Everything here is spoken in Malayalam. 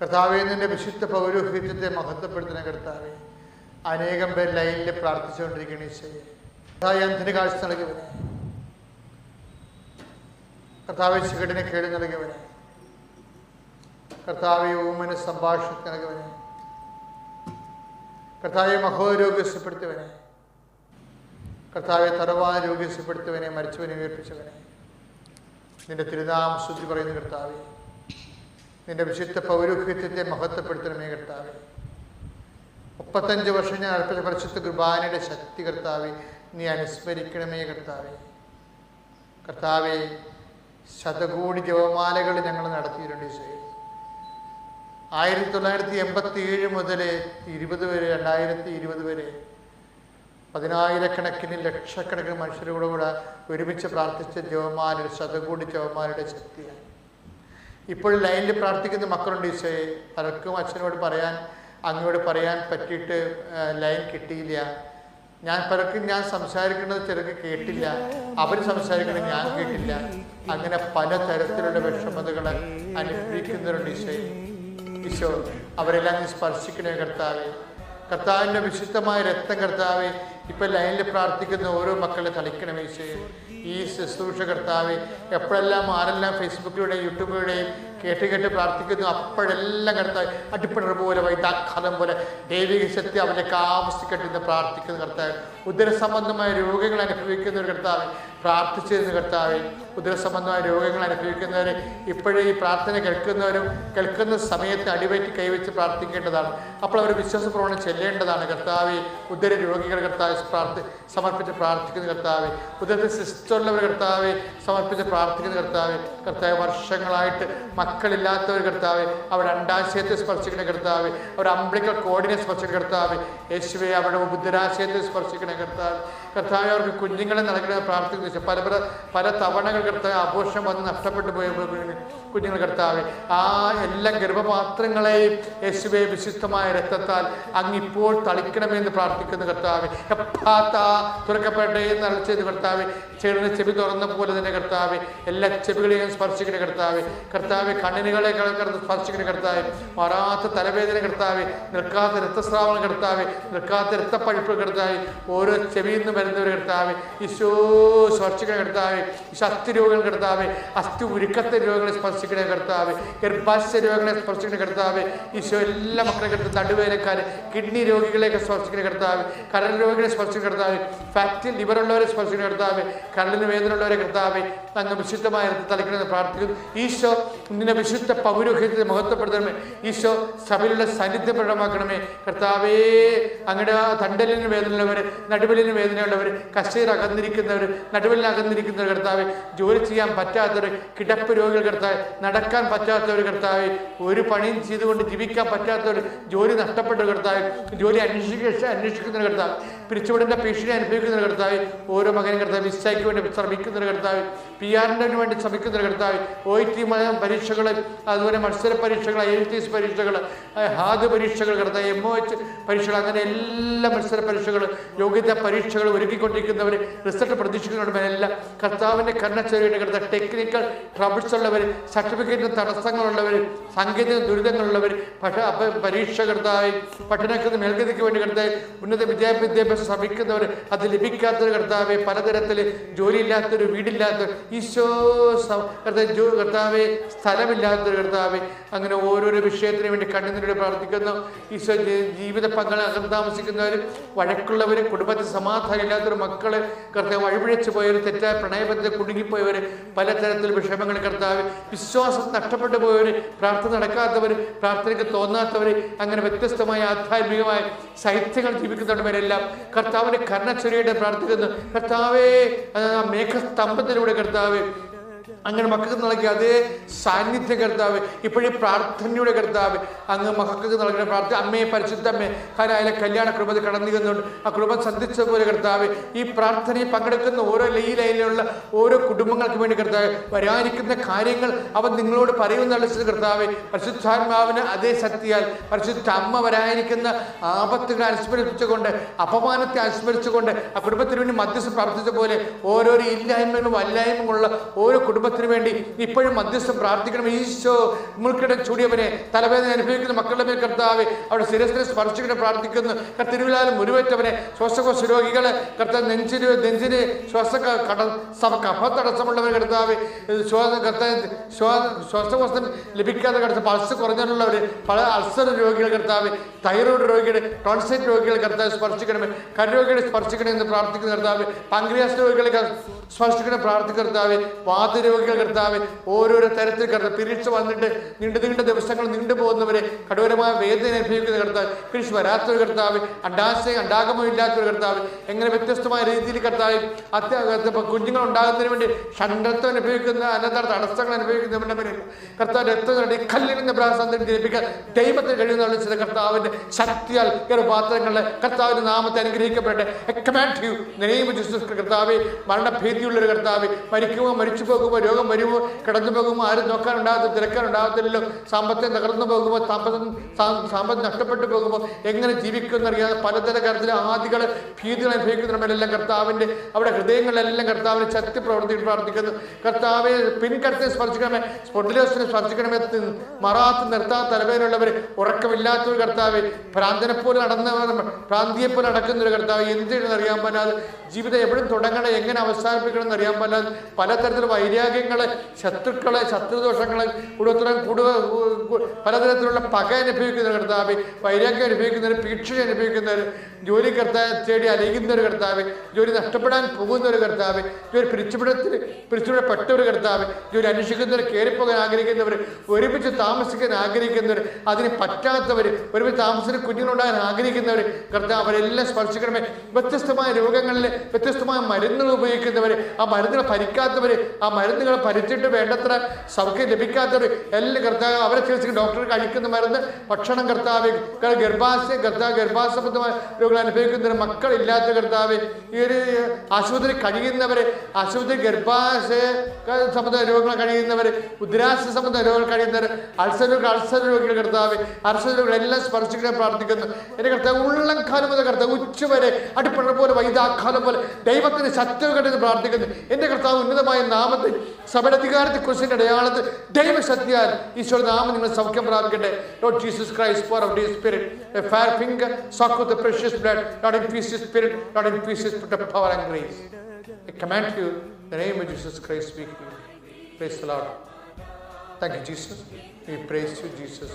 കർത്താവെ നിന്റെ വിശുദ്ധ പൗരോഹിത്യത്തെ മഹത്വപ്പെടുത്തുന്ന കർത്താവെ അനേകം പേർ ലൈനിൽ പ്രാർത്ഥിച്ചുകൊണ്ടിരിക്കുന്ന ഈശോയെ. കർത്താവ് അന്തിന് കാഴ്ച നൽകിയവനെ കർത്താവ് ചികടിനെ കേട് നൽകിയവനെ കർത്താവ് ഊമന് സംഭാഷണത്തിന് നൽകിയവനെ കർത്താവെ മഹോരോഗ്യസ്യപ്പെടുത്തിയവനെ കർത്താവെ തറവാൻ രോഗ്യസ്യപ്പെടുത്തിയവനെ മരിച്ചവനെ ഉയർപ്പിച്ചവനെ. നിന്റെ തിരുനാം ശുദ്ധി പറയുന്ന കർത്താവെ. നിന്റെ വിശുദ്ധ പൗരോഹിത്യത്തെ മഹത്വപ്പെടുത്തണമേ കർത്താവെ. മുപ്പത്തഞ്ച് വർഷം ഞാൻ അർപ്പിച്ച പരിശുദ്ധ കുർബാനയുടെ ശക്തി കർത്താവെ നീ അനുസ്മരിക്കണമേ കർത്താവെ. കർത്താവെ ശതകോടി ജപമാലകൾ ഞങ്ങൾ നടത്തിയിട്ടുണ്ട് ഈശോയെ. ആയിരത്തി തൊള്ളായിരത്തി എൺപത്തി ഏഴ് മുതൽ ഇരുപത് വരെ രണ്ടായിരത്തി ഇരുപത് വരെ പതിനായിരക്കണക്കിന് ലക്ഷക്കണക്കിന് മനുഷ്യരോടുകൂടെ ഒരുമിച്ച് പ്രാർത്ഥിച്ച ജവമാലയുടെ ശതകോടി ജവമാലയുടെ ശക്തിയാണ്. ഇപ്പോൾ ലൈനിൽ പ്രാർത്ഥിക്കുന്ന മക്കളുണ്ട് ഈശോയെ. പലർക്കും അച്ഛനോട് പറയാൻ അങ്ങയോട് പറയാൻ പറ്റിയിട്ട് ലൈൻ കിട്ടിയില്ല. ഞാൻ പലർക്കും ഞാൻ സംസാരിക്കുന്നത് ചിലർക്ക് കേട്ടില്ല. അവർ സംസാരിക്കുന്നത് ഞാൻ കേട്ടില്ല. അങ്ങനെ പലതരത്തിലുള്ള വിഷമതകൾ അനുഭവിക്കുന്നവരുണ്ട് ഈശോയെ. ഈശോ അവരെല്ലാം സ്പർശിക്കണേ കർത്താവെ. കർത്താവിന്റെ വിശുദ്ധമായ രക്തം കർത്താവെ ഇപ്പം ലൈനിൽ പ്രാർത്ഥിക്കുന്ന ഓരോ മക്കളെ തളിക്കണമേ ഈശോയെ. ഈ ശുശ്രൂഷ കർത്താവ് എപ്പോഴെല്ലാം ആരെല്ലാം ഫേസ്ബുക്കിലൂടെയും യൂട്യൂബിലൂടെയും കേട്ട് കേട്ട് പ്രാർത്ഥിക്കുന്നു അപ്പോഴെല്ലാം കർത്താവ് അടിപ്പിണർ പോലെ വൈദാഘാതം പോലെ ദൈവിക ശക്തി അവരെ കാമസിക്കട്ടിന്ന് പ്രാർത്ഥിക്കുന്ന കർത്താവ്. ഉദരസംബന്ധമായ രോഗങ്ങൾ അനുഭവിക്കുന്ന ഒരു കർത്താവ് പ്രാർത്ഥിച്ചിരുന്ന കർത്താവ് ഉദരസംബന്ധമായ രോഗങ്ങൾ അനുഭവിക്കുന്നവർ ഇപ്പോഴേ ഈ പ്രാർത്ഥന കേൾക്കുന്നവരും കേൾക്കുന്ന സമയത്ത് അടിവയറ്റി കൈവച്ച് പ്രാർത്ഥിക്കേണ്ടതാണ്. അപ്പോൾ അവർ വിശ്വാസപ്രവണം ചെല്ലേണ്ടതാണ്. കർത്താവ് ഉദര രോഗികൾ കർത്താവ് പ്രാർത്ഥി സമർപ്പിച്ച് പ്രാർത്ഥിക്കുന്ന കർത്താവ്. ഉദരത്തിൽ സിസ്റ്ററുള്ളവർ കർത്താവ് സമർപ്പിച്ച് പ്രാർത്ഥിക്കുന്ന കർത്താവ്. കർത്താവ് വർഷങ്ങളായിട്ട് മക്കളില്ലാത്തവർ കർത്താവ് അവർ അണ്ടാശയത്തെ സ്പർശിക്കുന്ന കർത്താവ് അവർ അംബ്ലിക്കൽ കോഡിനെ സ്പർശിക്കുന്ന കർത്താവ്. യേശുവെ അവരുടെ ബുദ്ധരാശയത്തെ സ്പർശിക്കുന്ന കർത്താവ്. കർത്താവ് അവർക്ക് കുഞ്ഞുങ്ങളെ നൽകണ പ്രാർത്ഥിക്കുന്ന. പല പല തവണകൾ കർത്താവ് ആഘോഷം വന്ന് നഷ്ടപ്പെട്ടു പോയ കുഞ്ഞുങ്ങൾ കർത്താവ് ആ എല്ലാ ഗർഭപാത്രങ്ങളെയും യേശുവെ വിശുദ്ധമായ രക്തത്താൽ അങ്ങിപ്പോൾ തളിക്കണമെന്ന് പ്രാർത്ഥിക്കുന്നു കർത്താവ്. തുറക്കപ്പെട്ടേ എന്ന് ചെയ്ത് കർത്താവ്. ചേർന്ന് ചെവി തുറന്ന പോലെ തന്നെ കർത്താവ് എല്ലാ ചെവികളെയും സ്പർശിക്കുന്ന കർത്താവ്. കർത്താവ് കണ്ണിനുകളെ കടന്ന് സ്പർശിക്കുന്ന കർത്താവ്. മാറാത്ത തലവേദന കർത്താവ് നിൽക്കാത്ത രക്തസ്രാവണം കർത്താവ് നിൽക്കാത്ത രക്തപ്പഴുപ്പ് കർത്താവ്. ഓരോ ചെവിയിൽ നിന്ന് വരുന്നവർ കർത്താവ് ഈശോ സ്പർശിക്കുന്ന കർത്താവ്. അസ്ഥി കർത്താവ് അസ്ഥി ഉരുക്കത്തെ രോഗങ്ങളെ സ്പർശിക്കണേ കിടത്താവ് ഗർഭാശയ രോഗങ്ങളെ സ്പർശിക്കണേ കിടത്താവ് ഈശോ എല്ലാ മക്കളെ കിടത്തും നടുവേലക്കാർ കിഡ്നി രോഗികളെയൊക്കെ സ്പർശിക്കണേ കിടത്താവ് കരൾ രോഗികളെ സ്പർശിക്കണ കിടത്താവ് ലിവർ ഉള്ളവരെ സ്പർശിക്കണ കിടത്താവ് കരളിന് വേദന ഉള്ളവരെ കിടത്താവ് അങ്ങ് വിശുദ്ധമായ തളിക്കണമെന്ന് പ്രാർത്ഥിക്കുന്നു. ഈശോ നിന്നെ വിശുദ്ധ പൗരോഹിത്യത്തെ മഹത്വപ്പെടുത്തണമേ. ഈശോ സഭയിലുള്ള സാന്നിധ്യം പ്രകടമാക്കണമേ. കർത്താവേ അങ്ങയുടെ തണ്ടലിന് വേദനയുള്ളവർ നടുവലിന് വേദനയുള്ളവർ കശീർ അകന്നിരിക്കുന്നവർ നടുവലിന് അകന്നിരിക്കുന്നവർ കർത്താവ് ജോലി ചെയ്യാൻ പറ്റാത്തവർ കിടപ്പ് രോഗികൾ കർത്താവ് നടക്കാൻ പറ്റാത്തവർ കർത്താവ് ഒരു പണിയും ചെയ്തുകൊണ്ട് ജീവിക്കാൻ പറ്റാത്തവർ ജോലി നഷ്ടപ്പെട്ട കർത്താവ് ജോലി അന്വേഷിക്ക അന്വേഷിക്കുന്ന കർത്താവ് പിരിച്ചുവിടേണ്ട ഭീഷണി അനുഭവിക്കുന്ന കർത്താവ് ഓരോ മകനും കർത്താവ് മിസ്റ്റേക്ക് വേണ്ടി ശ്രമിക്കുന്ന കർത്താവ് പി ആറിന് വേണ്ടി ശ്രമിക്കുന്ന കർത്താവ് ഒ ടി പരീക്ഷകൾ അതുപോലെ മത്സര പരീക്ഷകൾ ഐ എൽ ടി എസ് പരീക്ഷകൾ ഹാദ് പരീക്ഷകൾ കർത്താവ് എം ഒ എച്ച് പരീക്ഷകൾ അങ്ങനെ എല്ലാ മത്സര പരീക്ഷകൾ യോഗ്യതാ പരീക്ഷകൾ ഒരുക്കിക്കൊണ്ടിരിക്കുന്നവർ റിസൾട്ട് പ്രതീക്ഷിക്കുന്നവരുമെല്ലാം കർത്താവിന്റെ കർണച്ചെറിയുടെ കർത്താവ് ടെക്നിക്കൽ ട്രബിൾസ് ഉള്ളവർ സർട്ടിഫിക്കറ്റിന് തടസ്സങ്ങളുള്ളവർ സാങ്കേതിക ദുരിതങ്ങളുള്ളവർ പക്ഷേ പരീക്ഷ കർത്താവ് പഠനത്തിന് മേൽഗതിക്ക് വേണ്ടി കർത്താവ് ഉന്നത വിദ്യാഭ്യാസ വിദ്യാഭ്യാസം ശ്രമിക്കുന്നവർ അത് ലഭിക്കാത്തൊരു കർത്താവെ പലതരത്തിൽ ജോലിയില്ലാത്തൊരു വീടില്ലാത്ത ഈശോ കർത്താവ് സ്ഥലമില്ലാത്തൊരു കർത്താവെ അങ്ങനെ ഓരോരോ വിഷയത്തിന് വേണ്ടി കണ്ണുനീരോട് പ്രാർത്ഥിക്കുന്നു. ഈശോ ജീവിത പങ്കാളി അകം താമസിക്കുന്നവരും വഴക്കുള്ളവരും കുടുംബത്തിൽ സമാധാനം ഇല്ലാത്തൊരു മക്കൾ കർത്താവ് വഴിപിഴച്ചു പോയവർ തെറ്റായ പ്രണയബന്ധത്തിൽ കുടുങ്ങിപ്പോയവർ പലതരത്തിൽ വിഷമങ്ങൾ കർത്താവ് വിശ്വാസം നഷ്ടപ്പെട്ടു പോയവർ പ്രാർത്ഥന നടക്കാത്തവർ പ്രാർത്ഥനയ്ക്ക് തോന്നാത്തവർ അങ്ങനെ വ്യത്യസ്തമായ ആധ്യാത്മികമായ സാഹിത്യങ്ങൾ ജീവിക്കുന്നവരെല്ലാം കർത്താവിന്റെ കർണച്ചൊരിയുടെ പ്രാർത്ഥിക്കുന്നു. കർത്താവേ മേഘസ്തംഭത്തിലൂടെ കർത്താവ് അങ്ങനെ മക്കൾക്ക് നൽകിയ അതേ സാന്നിധ്യ കർത്താവ് ഇപ്പോഴും പ്രാർത്ഥനയുടെ കർത്താവ് അങ്ങ് മക്കൾക്ക് നൽകുന്ന പ്രാർത്ഥന അമ്മയെ പരിശുദ്ധമ്മേ അതിലെ കല്യാണ കുടുംബത്തിൽ കടന്നു ചെന്നുകൊണ്ട് ആ കുടുംബം സന്ധിച്ചതുപോലെ കർത്താവ് ഈ പ്രാർത്ഥനയിൽ പങ്കെടുക്കുന്ന ഓരോ ലൈ ലൈനിലുള്ള ഓരോ കുടുംബങ്ങൾക്ക് വേണ്ടി കർത്താവ് വരാനിരിക്കുന്ന കാര്യങ്ങൾ അവൻ നിങ്ങളോട് പറയുമെന്നുള്ള കർത്താവ്. പരിശുദ്ധാത്മാവിന് അതേ ശക്തിയാൽ പരിശുദ്ധ അമ്മ വരാനിരിക്കുന്ന ആപത്തുകളെ അനുസ്മരിച്ചുകൊണ്ട് അപമാനത്തെ അനുസ്മരിച്ചുകൊണ്ട് ആ കുടുംബത്തിന് വേണ്ടി മധ്യസ്ഥം പ്രാർത്ഥിച്ച പോലെ ഓരോരോ ഇല്ലായ്മകളും വല്ലായ്മകളുള്ള ഓരോ കുടുംബ കുടുംബത്തിന് വേണ്ടി ഇപ്പോഴും മധ്യസ്ഥം പ്രാർത്ഥിക്കണം. ഈശോ മുൾക്കിട ചൂടിയവനെ തലവേദന അനുഭവിക്കുന്ന മക്കളുടെ മേൽ കർത്താവ് അവിടെ സ്ഥിരസ്ഥിരം സ്പർശിക്കണം പ്രാർത്ഥിക്കുന്നു. തിരുവിലാലും മുരുവേറ്റവനെ ശ്വാസകോശ രോഗികളെ കർത്താവ് നെഞ്ചിന് നെഞ്ചിന് ശ്വാസ കട കഫ തടസ്സമുള്ളവർ കർത്താവ് ശ്വാസ കർത്താവ് ശ്വാസ ശ്വാസകോശം ലഭിക്കാതെ കടത്ത പൾസ് കുറഞ്ഞുള്ളവർ പല അൾസർ രോഗികൾ കർത്താവ് തൈറോയ്ഡ് രോഗികളെ ടോൺസൈറ്റ് രോഗികൾ കർത്താവ് സ്പർശിക്കണമേ കരോഗികളെ സ്പർശിക്കണം എന്ന് പ്രാർത്ഥിക്കുന്ന കർത്താവ് പാങ്ക്രിയാസ് രോഗികളെ സ്പർശിക്കണം പ്രാർത്ഥിക്കുന്ന കർത്താവ് വാതരോഗികൾ കർത്താവ് ഓരോരോ തരത്തിൽ കർത്താവ് പിരിച്ച് വന്നിട്ട് നീണ്ടു നീണ്ട ദിവസങ്ങൾ നീണ്ടു പോകുന്നവരെ കഠോരമായ വേദന അനുഭവിക്കുന്ന കർത്താവ് കൃഷി വരാത്തൊരു കർത്താവ് അണ്ടാശയം അണ്ടാകമോ ഇല്ലാത്തൊരു കർത്താവ് എങ്ങനെ വ്യത്യസ്തമായ രീതിയിൽ കർത്താവ് അത്യ കുഞ്ഞുങ്ങൾ ഉണ്ടാകുന്നതിന് വേണ്ടി ഷണ്ടത്വം അനുഭവിക്കുന്ന അനന്തര തടസ്സങ്ങൾ അനുഭവിക്കുന്നവരുടെ മേലെ കർത്താവ് രക്തം കല്ലിരുന്ന പ്രാസന്തം ജനിപ്പിക്കാൻ ദൈവത്തിന് കഴിയുന്ന ചില കർത്താവിന്റെ ശക്തിയാൽ ഗർഭപാത്രങ്ങളെ കർത്താവിന്റെ നാമത്തെ അനുഗ്രഹിക്കപ്പെടട്ടെ. നെയ്മ ജീസസ് ഒരു കർത്താവ് മരിക്കുമോ മരിച്ചു പോകുമോ രോഗം വരുമ്പോൾ കിടന്നു പോകുമ്പോൾ ആരും നോക്കാനുണ്ടാകത്തില്ല തിരക്കാനുണ്ടാകത്തില്ലല്ലോ. സാമ്പത്തികം തകർന്നു പോകുമ്പോൾ സാമ്പത്തികം സാമ്പത്തികം നഷ്ടപ്പെട്ടു പോകുമ്പോൾ എങ്ങനെ ജീവിക്കുമെന്നറിയാതെ പലതര കാര്യത്തിലെ ആദികൾ ഭീതികൾ അനുഭവിക്കുന്നവരെല്ലാം കർത്താവിന്റെ അവിടെ ഹൃദയങ്ങളിലെല്ലാം കർത്താവിനെ ശക്തി പ്രവർത്തി പ്രാർത്ഥിക്കുന്നു. കർത്താവെ പിൻകരത്തെ സ്പർശിക്കണമേ സ്പൊട്ടിലോസിനെ സ്പർശിക്കണമേ മറാത്ത് നിർത്താത്ത തലവേനുള്ളവർ ഉറക്കമില്ലാത്തൊരു കർത്താവ് ഭ്രാന്തനെ പോലെ നടന്നവർ നടക്കുന്ന ഒരു കർത്താവ് എന്ത് ചെയ്യണമെന്ന് അറിയാൻ പറ്റാതെ ജീവിതം എവിടെ തുടങ്ങണം എങ്ങനെ അവസാനിപ്പിക്കണം എന്ന് അറിയാൻ പറ്റാതെ പലതരത്തിലുള്ള വൈരാഗ്യങ്ങളെ ശത്രുക്കളെ ശത്രുദോഷങ്ങളെ കൂടുതലും കൂടുതൽ പലതരത്തിലുള്ള പക അനുഭവിക്കുന്ന കർത്താവ് വൈരാഗ്യം അനുഭവിക്കുന്നവർ ഭീക്ഷ അനുഭവിക്കുന്നവർ ജോലി കർത്താവ് തേടി അലയുന്ന ഒരു കർത്താവ് ജോലി നഷ്ടപ്പെടാൻ പോകുന്ന ഒരു കർത്താവ് ജോലി പിരിച്ചുവിടത്തിൽ പിരിച്ചുവിടപ്പെട്ട ഒരു കർത്താവ് ജോലി അന്വേഷിക്കുന്നവർ കയറിപ്പോകാൻ ആഗ്രഹിക്കുന്നവർ ഒരുമിച്ച് താമസിക്കാൻ ആഗ്രഹിക്കുന്നവർ അതിന് പറ്റാത്തവർ ഒരുമിച്ച് താമസിച്ച് കുഞ്ഞുങ്ങളുണ്ടാകാൻ ആഗ്രഹിക്കുന്നവർ കർത്താവ് അവരെല്ലാം സ്പർശിക്കണമേ. വ്യത്യസ്തമായ രോഗങ്ങളിൽ വ്യത്യസ്തമായ മരുന്നുകൾ ഉപയോഗിക്കുന്നവർ ആ മരുന്നുകൾ ഭരിക്കാത്തവർ ആ മരുന്നുകൾ ഭരിച്ചിട്ട് വേണ്ടത്ര സൗഖ്യം ലഭിക്കാത്തവർ എല്ലാ കർത്താവ് അവരെ ചികിത്സിക്കും. ഡോക്ടർ കഴിക്കുന്ന മരുന്ന് ഭക്ഷണം കർത്താവ് ഗർഭാശയ കർത്താവ് ഗർഭാസംബന്ധമായ രോഗങ്ങൾ അനുഭവിക്കുന്നവർ മക്കളില്ലാത്ത കർത്താവ് ഈ ഒരു ആശുപത്രി കഴിയുന്നവർ ആശുപത്രി ഗർഭാശയ സംബന്ധ രോഗങ്ങൾ കഴിയുന്നവർ ഉദ്രാശ സംബന്ധ രോഗങ്ങൾ കഴിയുന്നവർ അൾസർ രോഗികൾ അൾസർ രോഗികൾ കർത്താവ് അൾസർ രോഗികൾ എല്ലാം സ്പർശിക്കാൻ പ്രാർത്ഥിക്കുന്നു. എന്റെ കർത്താവ് ഉള്ളം കാലം മുതൽ കർത്താവ് ഉച്ചവരെ അടിപ്പണ പോലെ വൈദാക്കാലം പോലെ ദൈവത്തിന് ശത്രു കണ്ടെന്ന് പ്രാർത്ഥിക്കുന്നു. എന്റെ കർത്താവ് ഉന്നതമായ നാമത്തിൽ സഭയുടെ അധികാരത്തെ കുറിച്ചിൻ്റെ അടയാളത്തിൽ ദൈവശക്തിയാൽ ഈശോ നാമം നിങ്ങൾ സൗഖ്യം പ്രാപിക്കട്ടെ Lord Jesus Christ for of the spirit a fire finger sock with the precious blood not infuse his spirit not infuse his put of power and grace I command you in the name of Jesus Christ speak praise the Lord thank you Jesus we praise you Jesus